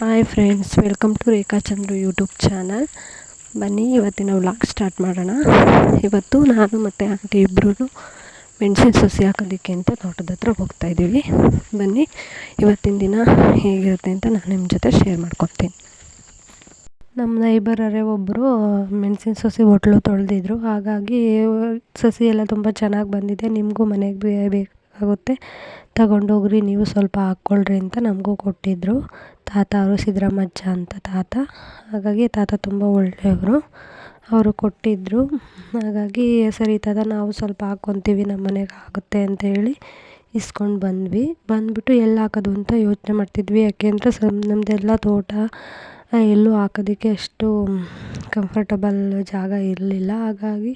Hi friends welcome to Rekha Chandru YouTube channel ಬನ್ನಿ, ಇವತ್ತಿನ vlog start ಮಾಡೋಣ. ಇವತ್ತು ನಾನು ಮತ್ತು ಆಂಟಿ ಇಬ್ಬರೂ ಮೆಣಸಿನ ಸಸಿ ಹಾಕೋದಕ್ಕೆ ಅಂತ ತೋಟದ ಹತ್ರ ಹೋಗ್ತಾಯಿದ್ದೀವಿ ಬನ್ನಿ, ಇವತ್ತಿನ ದಿನ ಹೇಗಿರುತ್ತೆ ಅಂತ ನಾನು ನಿಮ್ಮ ಜೊತೆ ಶೇರ್ ಮಾಡ್ಕೊತೀನಿ ನಮ್ಮ ನೈಬರರೇ ಒಬ್ಬರು ಮೆಣಸಿನ ಸಸಿ ಹೋಟ್ಲು ತೊಳೆದಿದ್ರು. ಹಾಗಾಗಿ ಸಸಿ ಎಲ್ಲ ತುಂಬ ಚೆನ್ನಾಗಿ ಬಂದಿದೆ. ನಿಮಗೂ ಮನೆಗೆ ಬೇಕಾಗುತ್ತೆ ತಗೊಂಡೋಗ್ರಿ ನೀವು ಸ್ವಲ್ಪ ಹಾಕ್ಕೊಳ್ರಿ ಅಂತ ನಮಗೂ ಕೊಟ್ಟಿದ್ದರು ತಾತ ಅವರು ಸಿದ್ದರಾಮಜ್ಜ ಅಂತ ತಾತ. ಹಾಗಾಗಿ ತಾತ ತುಂಬ ಒಳ್ಳೆಯವರು. ಅವರು ಕೊಟ್ಟಿದ್ದರು ಹಾಗಾಗಿ ಸರಿ ತಾತ, ನಾವು ಸ್ವಲ್ಪ ಹಾಕ್ಕೊತೀವಿ, ನಮ್ಮ ಮನೆಗೆ ಆಗುತ್ತೆ ಅಂತ ಹೇಳಿ ಇಸ್ಕೊಂಡು ಬಂದ್ವಿ. ಬಂದುಬಿಟ್ಟು ಎಲ್ಲಿ ಹಾಕೋದು ಅಂತ ಯೋಚನೆ ಮಾಡ್ತಿದ್ವಿ. ಯಾಕೆಂದರೆ ಸ ನಮ್ಮದೆಲ್ಲ ತೋಟ ಎಲ್ಲೂ ಹಾಕೋದಕ್ಕೆ ಅಷ್ಟು ಕಂಫರ್ಟಬಲ್ ಜಾಗ ಇರಲಿಲ್ಲ. ಹಾಗಾಗಿ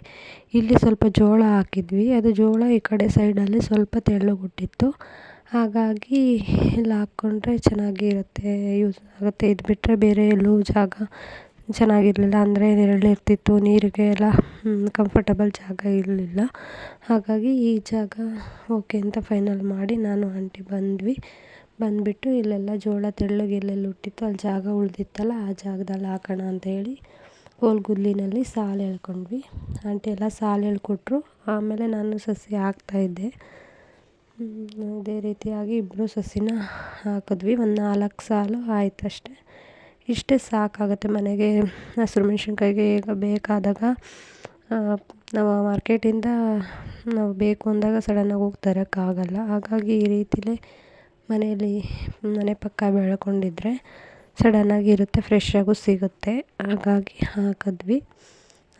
ಇಲ್ಲಿ ಸ್ವಲ್ಪ ಜೋಳ ಹಾಕಿದ್ವಿ. ಅದು ಜೋಳ ಈ ಕಡೆ ಸೈಡಲ್ಲಿ ಸ್ವಲ್ಪ ತೆಳ್ಳಗೆ ಹಾಗಾಗಿ ಇಲ್ಲಿ ಹಾಕ್ಕೊಂಡ್ರೆ ಚೆನ್ನಾಗಿರುತ್ತೆ ಯೂಸ್ ಆಗುತ್ತೆ. ಇದು ಬಿಟ್ಟರೆ ಬೇರೆ ಎಲ್ಲೂ ಜಾಗ ಚೆನ್ನಾಗಿರಲಿಲ್ಲ. ಅಂದರೆ ನೆರಳಿರ್ತಿತ್ತು ನೀರಿಗೆ ಎಲ್ಲ ಕಂಫರ್ಟಬಲ್ ಜಾಗ ಇರಲಿಲ್ಲ. ಹಾಗಾಗಿ ಈ ಜಾಗ ಓಕೆ ಅಂತ ಫೈನಲ್ ಮಾಡಿ ನಾನು ಆಂಟಿ ಬಂದ್ವಿ. ಬಂದುಬಿಟ್ಟು ಇಲ್ಲೆಲ್ಲ ಜೋಳ ತೆಳ್ಳಗೆ ಎಲ್ಲೆಲ್ಲಿ ಹುಟ್ಟಿತ್ತು ಅಲ್ಲಿ ಜಾಗ ಉಳಿದಿತ್ತಲ್ಲ ಆ ಜಾಗದಲ್ಲಿ ಹಾಕೋಣ ಅಂತ ಹೇಳಿ ಸಾಲು ಎಳ್ಕೊಂಡ್ವಿ. ಆಂಟಿ ಎಲ್ಲ ಸಾಲು ಎಳ್ಕೊಟ್ರು. ಆಮೇಲೆ ನಾನು ಸಸಿ ಹಾಕ್ತಾಯಿದ್ದೆ ಅದೇ ರೀತಿಯಾಗಿ ಇಬ್ಬರು ಸಸಿನ ಹಾಕಿದ್ವಿ. ಒಂದು ನಾಲ್ಕು ಸಾಲು ಆಯ್ತು ಅಷ್ಟೇ. ಇಷ್ಟೇ ಸಾಕಾಗುತ್ತೆ ಮನೆಗೆ. ಹಸಿರು ಮೆಣಸಿನ್ಕಾಯಿಗೆ ಈಗ ಬೇಕಾದಾಗ ನಾವು ಮಾರ್ಕೆಟಿಂದ ನಾವು ಬೇಕು ಅಂದಾಗ ಸಡನ್ನಾಗಿ ಹೋಗಿ ತರೋಕ್ಕಾಗಲ್ಲ ಹಾಗಾಗಿ ಈ ರೀತಿಲೇ ಮನೆಯಲ್ಲಿ ಮನೆ ಪಕ್ಕ ಬೆಳ್ಕೊಂಡಿದ್ರೆ ಸಡನ್ನಾಗಿ ಇರುತ್ತೆ ಫ್ರೆಶ್ಶಾಗೂ ಸಿಗುತ್ತೆ. ಹಾಗಾಗಿ ಹಾಕಿದ್ವಿ.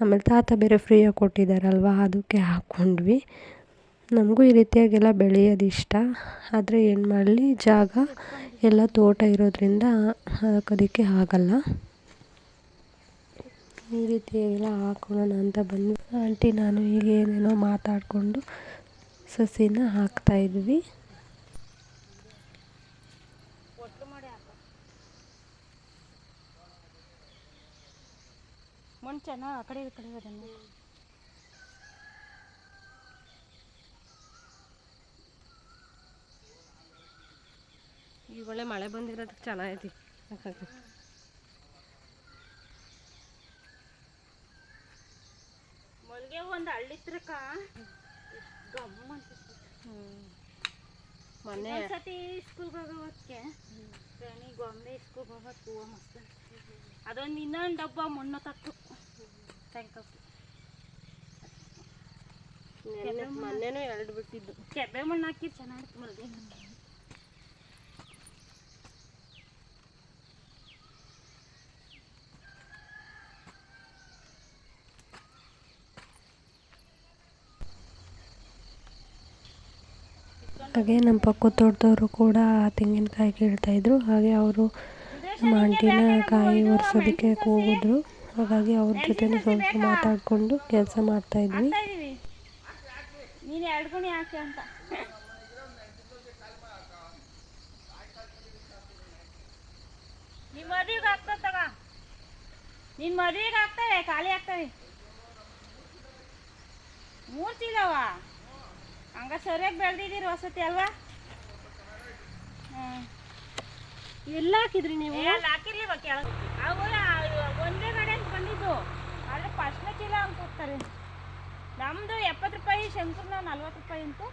ಆಮೇಲೆ ತಾತ ಬೇರೆ ಫ್ರೀಯಾಗಿ ಕೊಟ್ಟಿದ್ದಾರಲ್ವ ಅದಕ್ಕೆ ಹಾಕ್ಕೊಂಡ್ವಿ ನಮಗೂ ಈ ರೀತಿಯಾಗೆಲ್ಲ ಬೆಳೆಯೋದು ಇಷ್ಟ ಆದರೆ ಏನು ಮಾಡಲಿ, ಜಾಗ ಎಲ್ಲ ತೋಟ ಇರೋದರಿಂದ ಹಾಕೋದಕ್ಕೆ ಆಗಲ್ಲ. ಈ ರೀತಿಯಾಗೆಲ್ಲ ಹಾಕೊಳ್ಳೋಣ ಅಂತ ಬಂದ್ವಿ. ಆಂಟಿ ನಾನು ಈಗ ಏನೇನೋ ಮಾತಾಡಿಕೊಂಡು ಸಸಿನ ಹಾಕ್ತಾಯಿದ್ವಿ ಮಣ್ಣು ಚೆನ್ನಾಗಿ ಆ ಕಡೆ ಈ ಕಡೆ ಅದನ್ನು ಈಗ ಒಳ್ಳೆ ಮಳೆ ಬಂದಿರೋದಕ್ಕೆ ಚೆನ್ನಾಗೈತಿ ಮಲ್ಗೆ ಒಂದು ಹಳ್ಳಿತ್ರಕ್ಕ ಗಮ್ಮ ಮೊನ್ನೆ ಸತಿ ಸ್ಕೂಲ್ಗೆ ಹೋಗೋ ಹೊತ್ತಿಗೆ ಗೊಂಬೆ ಸ್ಕೂಲ್ಗೆ ಹೋಗೋದು ಹೂವು ಮಸ್ತ್. ಅದೊಂದು ಇನ್ನೊಂದು ಡಬ್ಬ ಮಣ್ಣು ತಕ್ಕು. ತೆಂಕಪ್ಪು ಮೊನ್ನೆನೂ ಎರಡು ಬಿಟ್ಟಿದ್ದು. ಕೆಬ್ಬೆ ಮಣ್ಣು ಹಾಕಿ ಚೆನ್ನಾಗಿತ್ತು ಮಲ್ಗೆ. ಹಾಗೆ ನಮ್ಮ ಪಕ್ಕದ ತೋಟದವರು ಕೂಡ ತೆಂಗಿನಕಾಯಿ ಕೀಳ್ತಾಯಿದ್ರು ಹಾಗೆ ಅವರು ನಮ್ಮ ಆಂಟಿನ ಕಾಯಿ ಒರೆಸೋದಕ್ಕೆ ಹೋಗಿದ್ರು ಹಾಗಾಗಿ ಅವ್ರ ಜೊತೆ ಸ್ವಲ್ಪ ಮಾತಾಡಿಕೊಂಡು ಕೆಲಸ ಮಾಡ್ತಾಯಿದ್ವಿ ಇದೀವಿ. ನೀನು ಎರಡು ಗುಣಿ ಹಾಕಿ ಅಂತ ನಿಮ್ಮ ಮದುವೆಗೆ ತಗ ನಿನ್ನ ಮದುವೆಗೆ ಆಗ್ತವೆ ಖಾಲಿ ಆಗ್ತವೆ ಮೂರ್ತಿ ಚೀಲವ ಹಂಗ ಸರಿಯಾಗಿ ಬೆಳೆದಿದ್ದೀರಿ ವಸತಿ ಅಲ್ವಾ? ಎಲ್ಲ ಹಾಕಿದ್ರಿ ನೀವು? ಹಾಕಿರ್ಲಿವ ಕೆಳಗೆ? ಅವು ಒಂದೇ ಕಡೆ ಅಂತ ಬಂದಿದ್ದು. ಆದರೆ ಫಸ್ಟ್ನೇ ಚೀಲ ಅಂತ ಹೋಗ್ತಾರೆ ನಮ್ಮದು ಎಪ್ಪತ್ತು ರೂಪಾಯಿ ಶಂಕರ್ನ ನಲ್ವತ್ತು ರೂಪಾಯಿ ಅಂತು.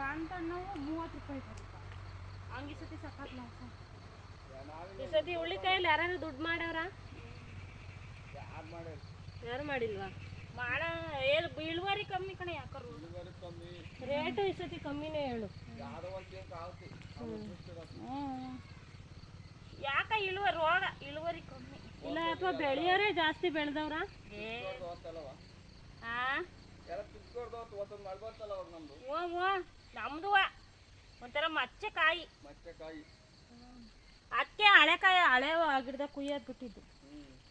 ಕಾಂತಣ್ಣವು ಮೂವತ್ತು ರೂಪಾಯಿ ಹಂಗೆ ಸತಿ ಸಖತ್ ನಾವು ಈ ಸತಿ ಹುಳ್ಳಿಕಾಯಲ್ಲಿ ಯಾರು ದುಡ್ಡು ಮಾಡ್ಯಾರ? ಯಾರು ಮಾಡಿಲ್ವಾ? ಮಾಡ ಏಳು ಇಳುವರಿ ಕಮ್ಮಿ ಕಣೆ ಯಾಕರು? ರೇಟ್ ಈ ಸತಿ ಕಮ್ಮಿನೇ ಹೇಳು. ಯಾಕ ಇಳುವರಿ ರೋಗ? ಇಳುವರಿ ಕಮ್ಮಿ. ಇಲ್ಲ ಯಪ್ಪ ಬೆಳೆಯೋರೇ ಜಾಸ್ತಿ ಬೆಳೆದವ್ರ? ನಮ್ದು. ಒಂಥರ ಮಚ್ಚೆ ಕಾಯಿ ಅದಕ್ಕೆ ಹಳೆಕಾಯಿ ಹಳೆ ಗಿಡದಾಗ ಕುಯ್ಯದ್ ಬಿಟ್ಟಿದ್ದು.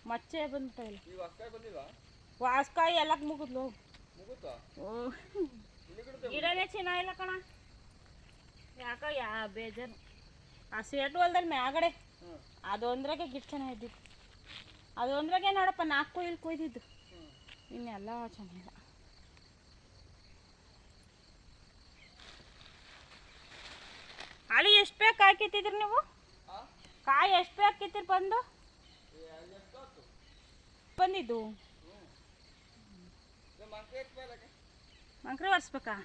ಮಚ್ಚೆ ಬಂದ್ಬಿಟ್ಟಿಲ್ಲ ವಾಸ್ಕಾಯಿ ಎಲ್ಲ ಮುಗಿದ್ಲು ಹ್ಞೂ ಗಿಡನೇ ಚೆನ್ನಾಗಿಲ್ಲ ಕಣ ಯಾಕೋ ಯಾ ಬೇಜಾರು ಆ ಸೇಟು ಹೊಲ್ದಲ್ಲಿ ಮ್ಯಾಗಡೆ ಅದೊಂದ್ರಾಗೆ ಗಿಡ ಚೆನ್ನಾಗಿದ್ದಿತ್ತು ಅದೊಂದ್ರಾಗೆ ನೋಡಪ್ಪ ನಾಲ್ಕು ಕೊಯ್ಲು ಕೊಯ್ದಿದ್ದು ಇನ್ನೆಲ್ಲ ಚೆನ್ನಾಗಿಲ್ಲ ಅಲ್ಲಿ ಎಷ್ಟು ಬೇಕು ಹಾಕಿತ್ತಿದ್ರಿ ನೀವು ಕಾಯಿ ಎಷ್ಟು ಬೇಕಿತ್ತೀರಿ ಬಂದು ಬಂದಿದ್ದು ಮಂಕ್ರಿ ಒರೆಸ್ಬೇಕಾ?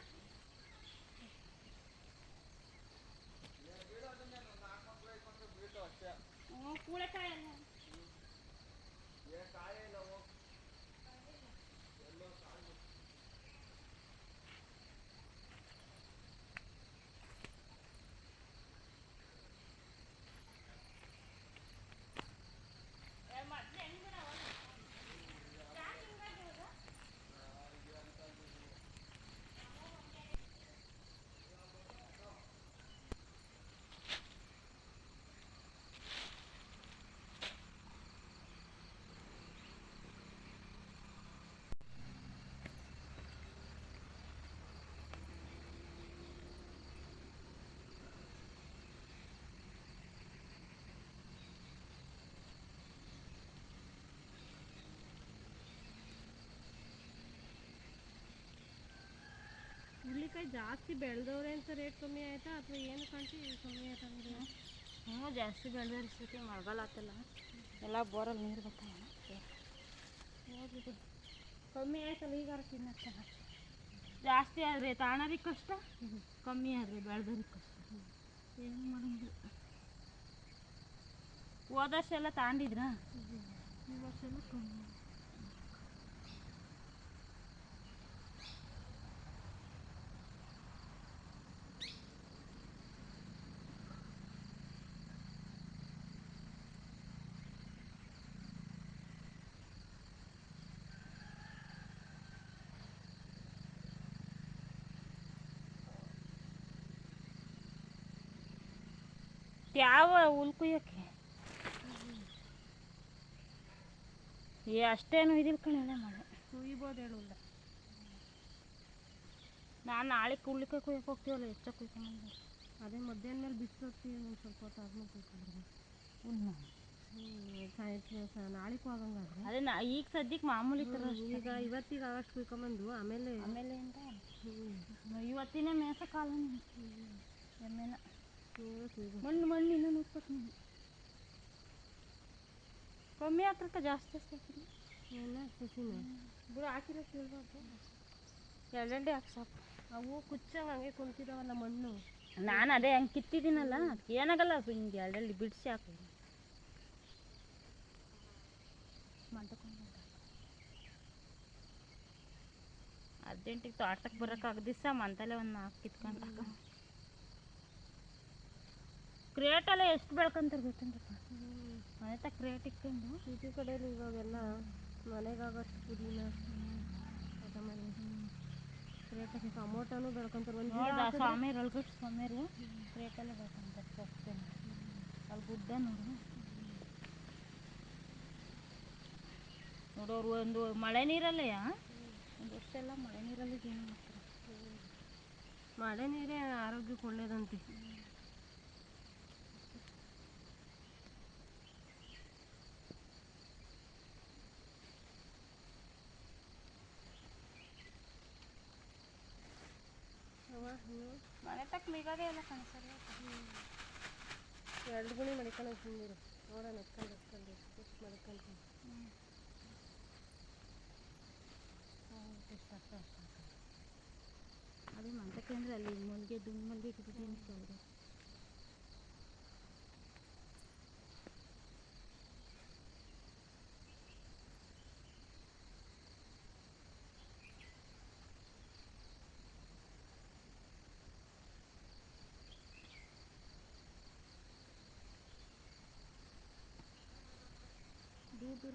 ಹ್ಞೂ ಕೂಳೆಕಾಯಿ ಅಲ್ಲ ಜಾಸ್ತಿ ಬೆಳೆದವ್ರೆ ಅಂತ ರೇಟ್ ಕಮ್ಮಿ ಆಯ್ತಾ? ಅಥವಾ ಏನು ಕಾಣ್ತಿ ಕಮ್ಮಿ ಆಯ್ತಾ ಅಂದ್ರೆ? ಹ್ಞೂ ಜಾಸ್ತಿ ಬೆಳೆದವ್ರ ಸತಿ ಮಳೆಗಾಲ ಆತಲ್ಲ. ಎಲ್ಲ ಬೋರಲ್ಲಿ ನೀರು ಬರ್ತಾವ ಕಮ್ಮಿ ಆಯ್ತಲ್ಲ ಈಗ ತಿನ್ನಕ್ಕೆ ಜಾಸ್ತಿ ಆದರೆ ತಾಣರಿಗೆ ಕಷ್ಟ ಕಮ್ಮಿ ಆದರೆ ಬೆಳೆದವ್ರಿಗೆ ಕಷ್ಟ. ಏನು ಮಾಡೋಂಗಿಲ್ಲ. ಹೋದ ವರ್ಷ ಎಲ್ಲ ತಾಂಡಿದ್ರಾ? ಈ ವರ್ಷ ಎಲ್ಲ ಕಮ್ಮಿ. ಯಾವ ಹುಲ್ ಕುಯ್ಯಕ್ಕೆ ಏ ಅಷ್ಟೇನು ಇದಿಲ್ಲ ಕಣೆ ಮಳೆ ಕುಯ್ಬೋದು ಹೇಳುಲ್ಲ ನಾನು ನಾಳೆ ಕುಳ್ಳಿಕಾಯಿ ಕುಯ್ಯಕ್ಕೆ ಹೋಗ್ತೀವಲ್ಲ ಹೆಚ್ಚಾಗಿ ಕುಯ್ಕೊಂಡು ಅದೇ ಮಧ್ಯಾಹ್ನ ಮೇಲೆ ಬಿಸಿ ಹೋಗ್ತೀವಿ ಒಂದು ಸ್ವಲ್ಪ ಹೊತ್ತು ಆದ್ಮೇಲೆ ಕುಯ್ಕೊಂಡ್ರೆ ಹ್ಞೂ ಸಾಯಂಕಾಲ ನಾಳೆಗೂ ಆಗಂಗಾದ್ರೆ ಅದೇ ನಾ ಈಗ ಸದ್ಯಕ್ಕೆ ಮಾಮೂಲಿ ಥರ ಈಗ ಇವತ್ತಿಗೆ ಆಗಷ್ಟು ಕುಯ್ಕೊಂಬಂದು ಆಮೇಲೆ ಆಮೇಲೆ ಅಂತ ಇವತ್ತಿನೇ ಇವತ್ತಿನ ಮೇಸ ಕಾಲ ಎಮ್ಮೆನ. ಮಣ್ಣು ಮಣ್ಣು ನುಗ್ಬೇಕು ನೀನು ಕಮ್ಮಿ ಹಾಕ್ರಕ್ಕ ಜಾಸ್ತಿ ಹಾಕಿರಿ ಬಿಡು ಹಾಕಿರೋ ಕೇಳ್ಬಾರ್ದು ಎರಡೆಂಡೆ ಹಾಕಿ ಸಾಕು. ಅವು ಕುಚ್ಚ ಹಂಗೆ ಕುಂತಿದಾವಲ್ಲ ಮಣ್ಣು. ನಾನು ಅದೇ ಹಂಗೆ ಕಿತ್ತಿದ್ದೀನಲ್ಲ ಅದಕ್ಕೆ ಏನಾಗಲ್ಲ ಹಿಂಗೆ ಎರಡಲ್ಲಿ ಬಿಡಿಸಿ ಹಾಕು. ಅರ್ಜೆಂಟಿಗೆ ತೋಟಕ್ಕೆ ಬರೋಕ್ಕಾಗ ದಿವಸ ಮಂತಲ್ಲೇ ಒಂದು ನಾಲ್ಕು ಕಿತ್ಕೊಂಡು ಕ್ರೇಟೆಲ್ಲ ಎಷ್ಟು ಬೆಳ್ಕೊಂತಾರೆ ಗೊತ್ತೇನಪ್ಪ ಮನೆ ತಕ್ಕ ಕ್ರೇಟ್ ಇಟ್ಕೊಂಡು ಸಿಟಿ ಕಡೆಯಲ್ಲಿ ಇವಾಗೆಲ್ಲ ಮನೆಗಾಗೋಷ್ಟು ಪುದೀನ ಕೊತ್ತಂಬರಿ ರೇಟಾಗಿ ಟಮೋಟನೂ ಬೆಳ್ಕೊಂತಾರೆ. ಒಂದು ಹಾಕಿದ್ರೆ ಸ್ವಾಮಿಯರು ಒಳಗಟ್ಟು ಸ್ವಾಮಿಯರು ಕ್ರೇಟಲ್ಲೇ ಬೆಳ್ಕೊಂತಾರೆ ಸೊಪ್ಪು ಅಲ್ಲಿ ಗುಡ್ಡ ನೋಡು. ನೋಡೋರು ಒಂದು ಮಳೆ ನೀರಲ್ಲಯ ಒಂದು ವರ್ಷ ಎಲ್ಲ ಮಳೆ ನೀರಲ್ಲಿ ಜೀವನ ಮಾಡ್ತಾರೆ. ಮಳೆ ನೀರೇ ಆರೋಗ್ಯಕ್ಕೆ ಒಳ್ಳೇದಂತೆ. ಮನೆ ತಕ್ಕ ಮಿಗಾಗೆ ಎಲ್ಲ ಕಾಣಿಸ್ತಾರೆ ಎರಡು ಗುಣಿ ಮಡಿಕೊಂಡು ಸುಮ್ಮನಿರು ನೋಡೋಣ ಎತ್ಕೊಂಡು ಎತ್ಕೊಂಡು ಎಷ್ಟು ಮಡ್ಕೊಂಡು ಅದು ಮಂತಕ್ಕೆ ಅಂದರೆ ಅಲ್ಲಿ ಮಲ್ಲಿಗೆ ದುಂಡು ಮಲ್ಲಿಗೆ ಗಿಡ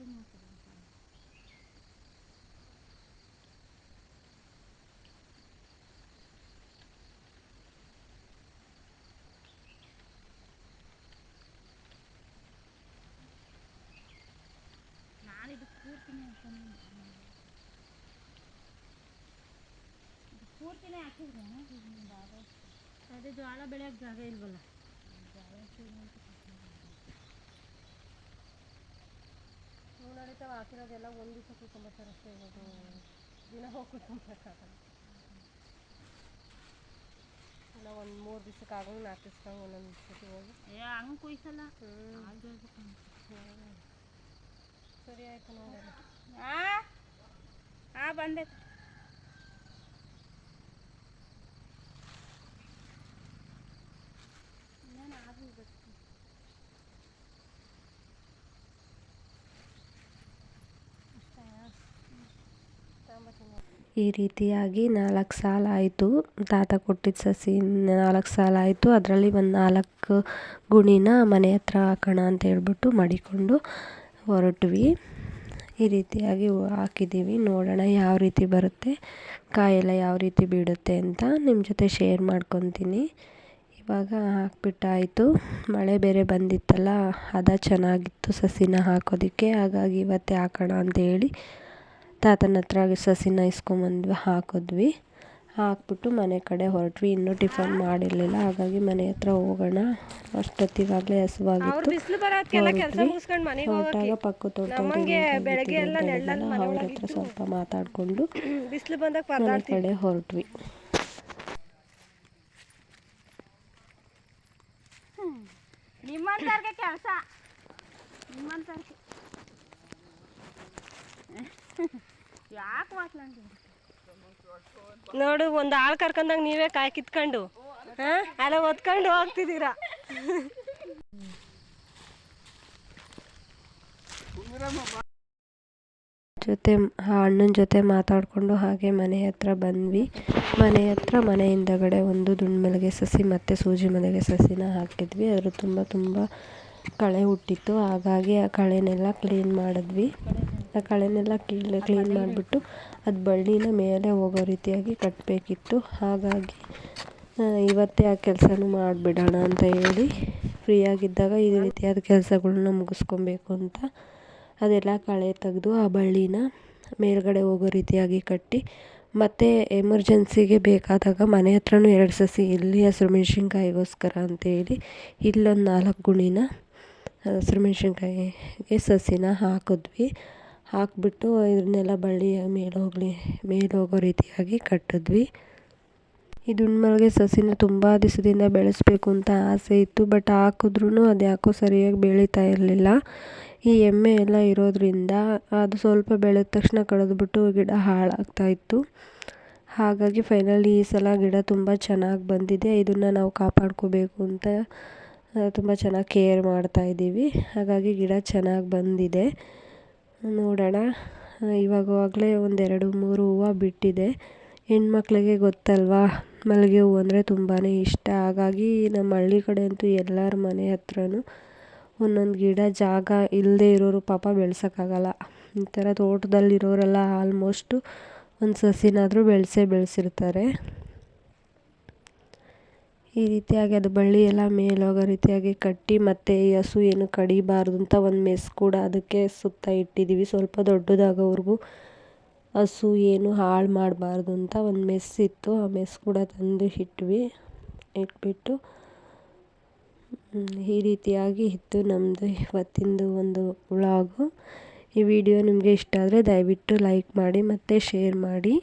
ನಿಂತ್ಕೊಳ್ಳೋದು ದೂರ ದೂರ ಮಾಡ್ತಾರೆ ನಾನಿದು ಪೂರ್ತಿನೇ ಹಾಕೊಂಡಿದ್ದೀನಿ ಇದು ಪೂರ್ತಿನೇ ಹಾಕಿದ್ರೆ ಅದೇ ಜೋಳ ಬೆಳೆಯೋಕೆ ಜಾಗ ಇಲ್ವಲ್ಲ ಹ್ಞೂ ನಡೀತಾವ ಹಾಕಿರೋದೆಲ್ಲ ಒಂದು ದಿವಸ ಕೂತ್ಕೊಂಬರ್ತಾರೆ ಅಷ್ಟೇ ಇವಾಗ ದಿನ ಹೋಗಿ ಕುತ್ಕೊಂಬರ್ಕಾಗಲ್ಲ ಇಲ್ಲ ಒಂದು ಮೂರು ದಿವ್ಸಕ್ಕೆ ಆಗಂಗೆ ನಾಲ್ಕು ದಿವ್ಸಕ್ಕೆ ಒಂದೊಂದು ದಿವ್ಸಕ್ಕೆ ಹೋಗಿ. ಏ ಹಂಗೆ ಕುಯ್ಸಲ್ಲ. ಸರಿ ಆಯಿತು ನೋಡೋಣ. ಆ? ಆ ಬಂದೆ. ಈ ರೀತಿಯಾಗಿ ನಾಲ್ಕು ಸಾಲ ಆಯಿತು. ತಾತ ಕೊಟ್ಟಿದ್ದ ಸಸಿ ನಾಲ್ಕು ಸಾಲ ಆಯಿತು. ಅದರಲ್ಲಿ ಒಂದು ನಾಲ್ಕು ಗುಣಿನ ಮನೆ ಹತ್ರ ಹಾಕೋಣ ಅಂತ ಹೇಳ್ಬಿಟ್ಟು ಮಡಿಕೊಂಡು ಹೊರಟ್ವಿ. ಈ ರೀತಿಯಾಗಿ ಹಾಕಿದ್ದೀವಿ ನೋಡೋಣ ಯಾವ ರೀತಿ ಬರುತ್ತೆ. ಕಾಯೆಲ್ಲ ಯಾವ ರೀತಿ ಬೀಳುತ್ತೆ ಅಂತ ನಿಮ್ಮ ಜೊತೆ ಶೇರ್ ಮಾಡ್ಕೊತೀನಿ. ಇವಾಗ ಹಾಕ್ಬಿಟ್ಟಾಯಿತು. ಮಳೆ ಬೇರೆ ಬಂದಿತ್ತಲ್ಲ, ಅದು ಚೆನ್ನಾಗಿತ್ತು ಸಸಿನ ಹಾಕೋದಕ್ಕೆ. ಹಾಗಾಗಿ ಇವತ್ತೇ ಹಾಕೋಣ ಅಂತ ಹೇಳಿ ತಾತನ ಹತ್ರ ಸಸಿನ ಇಸ್ಕೊಂಬಂದ್ವಿ ಹಾಕಿದ್ವಿ. ಹಾಕ್ಬಿಟ್ಟು ಮನೆ ಕಡೆ ಹೊರಟ್ವಿ. ಇನ್ನೂ ಟಿಫನ್ ಮಾಡಿರಲಿಲ್ಲ. ಹಾಗಾಗಿ ಮನೆ ಹತ್ರ ಹೋಗೋಣ. ಅಷ್ಟೊತ್ತಿಗಾಗಲೇ ಹಸುವಾಗಿತ್ತು. ಬಿಸಿಲು ಬರೋದಕ್ಕೆಲ್ಲ ಕೆಲಸ ಹೊರಟ್ವಿ. ಮನೆಗೆ ಹೊರಟಾಗ ಪಕ್ಕ ಮನೆ ಅವ್ರ ಹತ್ರ ಸ್ವಲ್ಪ ಮಾತಾಡಿಕೊಂಡು ಬಿಸಿಲು ಬಂದಾಗ ಮನೆ ಕಡೆ ಹೊರಟ್ವಿ. ನಿಮ್ಮಂತವ್ರಿಗೆ ಕೆಲಸ. ನಿಮ್ಮಂತವ್ರಿಗೆ. ಯಾಕೆ ನೋಡು, ಒಂದು ಆಳು ಕರ್ಕೊಂಡಾಗ ನೀವೇ ಕಾಯಿ ಕಿತ್ಕೊಂಡು. ಹಾಂ? ಅಲ್ಲ ಒತ್ಕೊಂಡು ಹೋಗ್ತಿದ್ದೀರಾ? ಜೊತೆ ಆ ಅಣ್ಣನ ಜೊತೆ ಮಾತಾಡಿಕೊಂಡು ಹಾಗೆ ಮನೆ ಹತ್ರ ಬಂದ್ವಿ. ಮನೆ ಹತ್ರ ಮನೆ ಹಿಂದಗಡೆ ಒಂದು ದುಂಡ್ಮಲ್ಗೆ ಸಸಿ ಮತ್ತು ಸೂಜಿ ಮಲಗೆ ಸಸಿನ ಹಾಕಿದ್ವಿ. ಅದ್ರ ತುಂಬ ತುಂಬ ಕಳೆ ಹುಟ್ಟಿತ್ತು. ಹಾಗಾಗಿ ಆ ಕಳೆನೆಲ್ಲ ಕ್ಲೀನ್ ಮಾಡಿದ್ವಿ. ಆ ಕಳೆನೆಲ್ಲ ಕ್ಲೀನ್ ಕ್ಲೀನ್ ಮಾಡಿಬಿಟ್ಟು ಅದು ಬಳ್ಳಿನ ಮೇಲೆ ಹೋಗೋ ರೀತಿಯಾಗಿ ಕಟ್ಟಬೇಕಿತ್ತು ಹಾಗಾಗಿ ಇವತ್ತೇ ಆ ಕೆಲಸನೂ ಮಾಡಿಬಿಡೋಣ ಅಂತ ಹೇಳಿ ಫ್ರೀ ಆಗಿದ್ದಾಗ ಈ ರೀತಿಯಾದ ಕೆಲಸಗಳ್ನ ಮುಗಿಸ್ಕೊಬೇಕು ಅಂತ ಅದೆಲ್ಲ ಕಳೆ ತೆಗೆದು ಆ ಬಳ್ಳಿನ ಮೇಲ್ಗಡೆ ಹೋಗೋ ರೀತಿಯಾಗಿ ಕಟ್ಟಿ, ಮತ್ತು ಎಮರ್ಜೆನ್ಸಿಗೆ ಬೇಕಾದಾಗ ಮನೆ ಹತ್ರನೂ ಎರಡು ಸಸಿ ಇಲ್ಲಿ ಹಸಿರು ಮೆಣಸಿನ್ಕಾಯಿಗೋಸ್ಕರ ಅಂತೇಳಿ ಇಲ್ಲೊಂದು ನಾಲ್ಕು ಗುಣಿನ ಹಸಿರು ಮೆಣಸಿನ್ಕಾಯಿಗೆ ಸಸಿನ ಹಾಕಿದ್ವಿ. ಹಾಕಿಬಿಟ್ಟು ಇದನ್ನೆಲ್ಲ ಬಳ್ಳಿ ಮೇಲೆ ಹೋಗಲಿ, ಮೇಲೆ ಹೋಗೋ ರೀತಿಯಾಗಿ ಕಟ್ಟಿದ್ವಿ. ಈ ದುಂಡ್ಮಲ್ಲಿಗೆ ಸಸಿನ ತುಂಬ ದಿವಸದಿಂದ ಬೆಳೆಸಬೇಕು ಅಂತ ಆಸೆ ಇತ್ತು, ಬಟ್ ಹಾಕಿದ್ರೂ ಅದು ಯಾಕೋ ಸರಿಯಾಗಿ ಬೆಳೀತಾ ಇರಲಿಲ್ಲ. ಈ ಎಮ್ಮೆ ಎಲ್ಲ ಇರೋದ್ರಿಂದ ಅದು ಸ್ವಲ್ಪ ಬೆಳೆದ ತಕ್ಷಣ ಕಡಿದ್ಬಿಟ್ಟು ಗಿಡ ಹಾಳಾಗ್ತಾ ಇತ್ತು. ಹಾಗಾಗಿ ಫೈನಲಿ ಈ ಸಲ ಗಿಡ ತುಂಬ ಚೆನ್ನಾಗಿ ಬಂದಿದೆ, ಇದನ್ನು ನಾವು ಕಾಪಾಡ್ಕೋಬೇಕು ಅಂತ ತುಂಬ ಚೆನ್ನಾಗಿ ಕೇರ್ ಮಾಡ್ತಾ ಇದ್ದೀವಿ. ಹಾಗಾಗಿ ಗಿಡ ಚೆನ್ನಾಗಿ ಬಂದಿದೆ. ನೋಡೋಣ. ಇವಾಗವಾಗಲೇ ಒಂದೆರಡು ಮೂರು ಹೂವು ಬಿಟ್ಟಿದೆ. ಹೆಣ್ಮಕ್ಳಿಗೆ ಗೊತ್ತಲ್ವಾ? ಮಲ್ಲಿಗೆ ಹೂವು ಅಂದರೆ ತುಂಬಾ ಇಷ್ಟ. ಹಾಗಾಗಿ ನಮ್ಮ ಹಳ್ಳಿ ಕಡೆ ಅಂತೂ ಎಲ್ಲರ ಮನೆ ಹತ್ರನೂ ಒಂದೊಂದು ಗಿಡ, ಜಾಗ ಇಲ್ಲದೇ ಇರೋರು ಪಾಪ ಬೆಳ್ಸೋಕ್ಕಾಗಲ್ಲ. ಈ ಥರ ತೋಟದಲ್ಲಿರೋರೆಲ್ಲ ಆಲ್ಮೋಸ್ಟು ಒಂದು ಸಸಿನಾದರೂ ಬೆಳೆಸೇ ಬೆಳೆಸಿರ್ತಾರೆ. ಈ ರೀತಿಯಾಗಿ ಅದು ಬಳ್ಳಿ ಎಲ್ಲ ಮೇಲೋಗೋ ರೀತಿಯಾಗಿ ಕಟ್ಟಿ ಮತ್ತು ಈ ಹಸು ಏನು ಕಡಿಬಾರ್ದು ಅಂತ ಒಂದು ಮೆಸ್ ಕೂಡ ಅದಕ್ಕೆ ಸುತ್ತ ಇಟ್ಟಿದ್ದೀವಿ ಸ್ವಲ್ಪ ದೊಡ್ಡದಾಗೋವರೆಗೂ ಹಸು ಏನು ಹಾಳು ಮಾಡಬಾರ್ದು ಅಂತ ಒಂದು ಮೆಸ್ ಇತ್ತು. ಆ ಮೆಸ್ ಕೂಡ ತಂದು ಇಟ್ವಿ. ಇಟ್ಬಿಟ್ಟು ಈ ರೀತಿಯಾಗಿ ಇತ್ತು ನಮ್ಮದು ಇವತ್ತಿಂದು ಒಂದು ವ್ಲಾಗು. ಈ ವಿಡಿಯೋ ನಿಮಗೆ ಇಷ್ಟ ಆದರೆ ದಯವಿಟ್ಟು ಲೈಕ್ ಮಾಡಿ ಮತ್ತು ಶೇರ್ ಮಾಡಿ.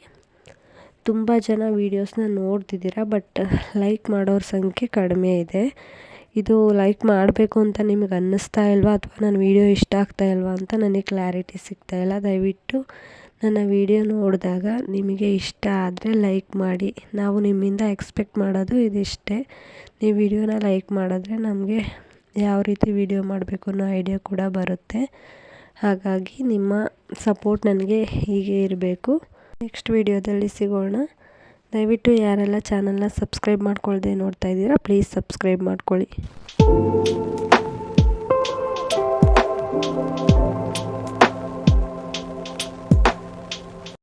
ತುಂಬ ಜನ ವೀಡಿಯೋಸ್ನ ನೋಡ್ತಿದ್ದೀರ ಬಟ್ ಲೈಕ್ ಮಾಡೋರ ಸಂಖ್ಯೆ ಕಡಿಮೆ ಇದೆ. ಇದು ಲೈಕ್ ಮಾಡಬೇಕು ಅಂತ ನಿಮಗೆ ಅನ್ನಿಸ್ತಾ ಇಲ್ವಾ, ಅಥವಾ ನನ್ನ ವೀಡಿಯೋ ಇಷ್ಟ ಆಗ್ತಾ ಇಲ್ವಾ ಅಂತ ನನಗೆ ಕ್ಲಾರಿಟಿ ಸಿಗ್ತಾ ಇಲ್ಲ. ದಯವಿಟ್ಟು ನನ್ನ ವೀಡಿಯೋ ನೋಡಿದಾಗ ನಿಮಗೆ ಇಷ್ಟ ಆದರೆ ಲೈಕ್ ಮಾಡಿ. ನಾವು ನಿಮ್ಮಿಂದ ಎಕ್ಸ್ಪೆಕ್ಟ್ ಮಾಡೋದು ಇದಿಷ್ಟೇ. ನೀವು ವಿಡಿಯೋನ ಲೈಕ್ ಮಾಡಿದ್ರೆ ನಮಗೆ ಯಾವ ರೀತಿ ವಿಡಿಯೋ ಮಾಡಬೇಕು ಅನ್ನೋ ಐಡಿಯಾ ಕೂಡ ಬರುತ್ತೆ. ಹಾಗಾಗಿ ನಿಮ್ಮ ಸಪೋರ್ಟ್ ನನಗೆ ಹೀಗೆ ಇರಬೇಕು. ನೆಕ್ಸ್ಟ್ ವಿಡಿಯೋದಲ್ಲಿ ಸಿಗೋಣ. ದಯವಿಟ್ಟು ಯಾರೆಲ್ಲ ಚಾನಲ್ನ ಸಬ್ಸ್ಕ್ರೈಬ್ ಮಾಡ್ಕೊಳ್ಳದೆ ನೋಡ್ತಾ ಇದ್ದೀರಾ ಪ್ಲೀಸ್ ಸಬ್ಸ್ಕ್ರೈಬ್ ಮಾಡ್ಕೊಳ್ಳಿ.